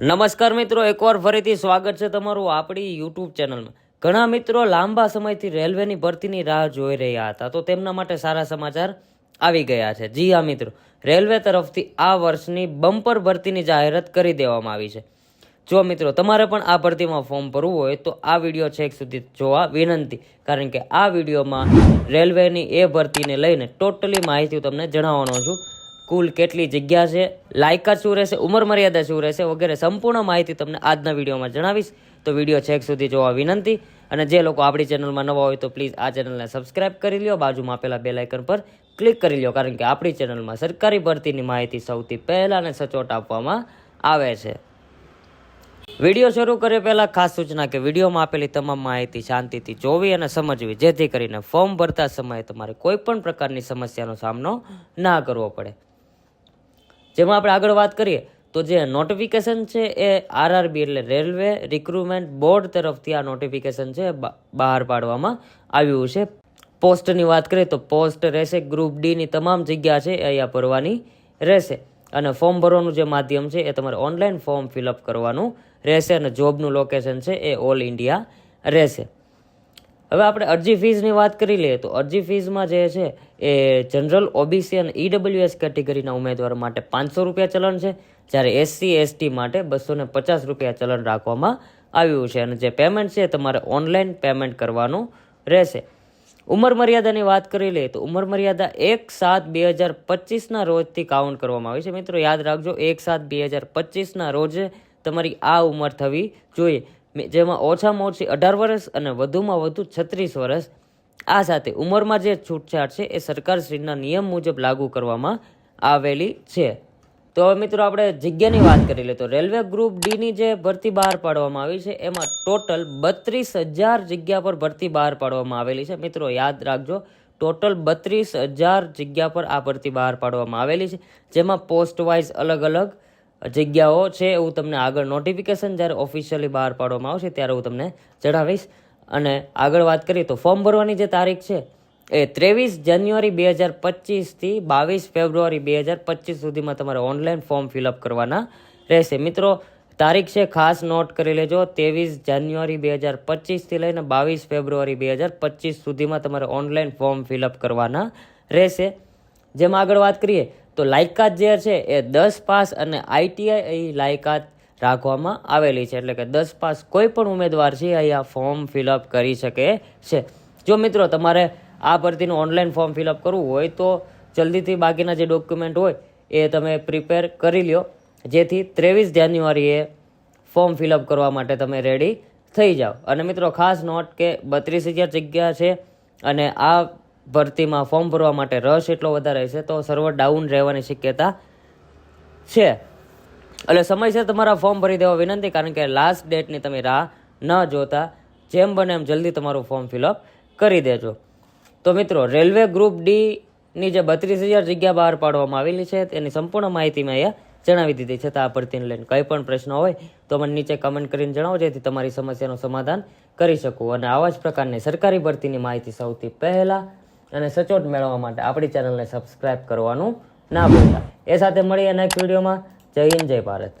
નમસ્કાર મિત્રો, એકવાર ફરીથી સ્વાગત છે તમારું આપણી યુટ્યુબ ચેનલમાં. ઘણા મિત્રો લાંબા સમયથી રેલવેની ભરતીની રાહ જોઈ રહ્યા હતા, તો તેમના માટે સારા સમાચાર આવી ગયા છે. જી હા મિત્રો, રેલવે તરફથી આ વર્ષની બમ્પર ભરતીની જાહેરાત કરી દેવામાં આવી છે. જો મિત્રો, તમારે પણ આ ભરતીમાં ફોર્મ ભરવું હોય, તો આ વીડિયો છેક સુધી જોવા વિનંતી, કારણ કે આ વિડીયોમાં રેલવેની એ ભરતીને લઈને ટોટલી માહિતી હું તમને જણાવવાનો છું. કુલ કેટલી જગ્યા છે? લાયકાત શું રહેશે? ઉંમર મર્યાદા શું રહેશે? વગેરે સંપૂર્ણ માહિતી તમને આજના વિડીયોમાં જણાવીશ. તો વીડિયો છેક સુધી જોવા વિનંતી. અને જે લોકો આપણી ચેનલમાં નવા હોય તો પ્લીઝ આ ચેનલને સબસ્ક્રાઇબ કરી લ્યો. બાજુમાં આપેલા બે લાઇકન પર ક્લિક કરી લ્યો, કારણ કે આપણી ચેનલમાં સરકારી ભરતીની માહિતી સૌથી પહેલાં અને સચોટ આપવામાં આવે છે. વીડિયો શરૂ કરે પહેલા ખાસ સૂચના કે વિડીયોમાં આપેલી તમામ માહિતી શાંતિથી જોવી અને સમજવી, જેથી કરીને ફોર્મ ભરતા સમયે તમારે કોઈ પણ પ્રકારની સમસ્યાનો સામનો ના કરવો પડે. જેમાં આપણે આગળ વાત કરીએ, તો જે નોટિફિકેશન છે એ આરઆરબી એટલે રેલવે રિક્રુટમેન્ટ બોર્ડ તરફથી આ નોટિફિકેશન છે બહાર પાડવામાં આવ્યું છે. પોસ્ટની વાત કરીએ તો પોસ્ટ રહેશે ગ્રુપ ડીની તમામ જગ્યા છે અહીંયા ભરવાની રહેશે. અને ફોર્મ ભરવાનું જે માધ્યમ છે એ તમારે ઓનલાઈન ફોર્મ ફિલઅપ કરવાનું રહેશે અને જોબનું લોકેશન છે એ ઓલ ઇન્ડિયા રહેશે. હવે આપણે અરજી ફીઝની વાત કરી લઈએ તો અરજી ફીઝમાં જે છે એ જનરલ ઓબીસી અને ઈડબ્લ્યુએસ કેટેગરીના ઉમેદવારો માટે પાંચસો રૂપિયા ચલણ છે, જ્યારે એસસી એસટી માટે બસો ને પચાસ રૂપિયા ચલણ રાખવામાં આવ્યું છે. અને જે પેમેન્ટ છે તમારે ઓનલાઈન પેમેન્ટ કરવાનું રહેશે. ઉંમર મર્યાદાની વાત કરી લઈએ તો ઉંમર મર્યાદા એક સાત બે હજાર પચીસના રોજથી કાઉન્ટ કરવામાં આવી છે. મિત્રો, યાદ રાખજો, એક સાત બે હજાર પચીસના રોજ તમારી આ ઉંમર થવી જોઈએ. જેમાં ઓછામાં ઓછી અઢાર વર્ષ અને વધુમાં વધુ છત્રીસ વર્ષ આ સાથે ઉંમરમાં જે છૂટછાટ છે એ સરકારશ્રીના નિયમ મુજબ લાગુ કરવામાં આવેલી છે. તો મિત્રો આપણે જગ્યાની વાત કરી લઈએ તો રેલવે ગ્રુપ ડીની જે ભરતી બહાર પાડવામાં આવી છે, એમાં ટોટલ બત્રીસ હજાર જગ્યા પર ભરતી બહાર પાડવામાં આવેલી છે. મિત્રો યાદ રાખજો, ટોટલ બત્રીસ હજાર જગ્યા પર આ ભરતી બહાર પાડવામાં આવેલી છે, જેમાં પોસ્ટ વાઇઝ અલગ અલગ જગ્યાઓ છે એવું તમને આગળ નોટિફિકેશન જ્યારે ઓફિશિયલી બહાર પાડવામાં આવશે ત્યારે હું તમને જણાવીશ. અને આગળ વાત કરીએ તો ફોર્મ ભરવાની જે તારીખ છે એ ત્રેવીસ જાન્યુઆરી બે હજાર પચીસથી બાવીસ ફેબ્રુઆરી બે હજાર પચીસ સુધીમાં તમારે ઓનલાઈન ફોર્મ ફિલઅપ કરવાના રહેશે. મિત્રો, તારીખ છે, ખાસ નોટ કરી લેજો. ત્રેવીસ જાન્યુઆરી બે હજાર પચીસથી લઈને બાવીસ ફેબ્રુઆરી બે હજાર પચીસ સુધીમાં તમારે ઓનલાઈન ફોર્મ ફિલઅપ કરવાના રહેશે. જેમાં આગળ વાત કરીએ તો લાયકાત જે છે એ દસ પાસ અને આઈટીઆઈ લાયકાત રાખવામાં આવેલી છે. એટલે કે દસ પાસ કોઈ પણ ઉમેદવાર છે અહીંયા ફોર્મ ફિલઅપ કરી શકે છે. જો મિત્રો તમારે આ ભરતીનું ઓનલાઈન ફોર્મ ફિલઅપ કરવું હોય તો જલ્દીથી બાકીના જે ડોક્યુમેન્ટ હોય એ તમે પ્રિપેર કરી લ્યો. જેથી ત્રેવીસ જાન્યુઆરીએ ફોર્મ ફિલઅપ કરવા માટે તમે રેડી થઈ જાઓ. અને મિત્રો ખાસ નોટ કે બત્રીસ હજાર જગ્યા છે અને આ ભરતીમાં ફોર્મ ભરવા માટે રસ એટલો વધારે છે, તો સર્વર ડાઉન રહેવાની શક્યતા છે. એટલે સમયસર તમારા ફોર્મ ભરી દેવા વિનંતી, કારણ કે લાસ્ટ ડેટની તમે રાહ ન જોતા. જેમ બને એમ જલ્દી તમારું ફોર્મ ફિલઅપ કરી દેજો. તો મિત્રો, રેલવે ગ્રુપ ડીની જે બત્રીસ હજાર જગ્યા બહાર પાડવામાં આવેલી છે, તેની સંપૂર્ણ માહિતી મેં અહીંયા જણાવી દીધી છે. તો આ ભરતીને લઈને કંઈ પણ પ્રશ્ન હોય, તો મને નીચે કમેન્ટ કરીને જણાવો, જેથી તમારી સમસ્યાનું સમાધાન કરી શકું. અને આવા જ પ્રકારની સરકારી ભરતીની માહિતી સૌથી પહેલાં અને સચોટ મેળવવા માટે આપણી ચેનલને સબસ્ક્રાઇબ કરવાનું ના ભૂલતા. એ સાથે મળીએ નેક્સ્ટ વિડીયોમાં જય હિન્દ, જય ભારત.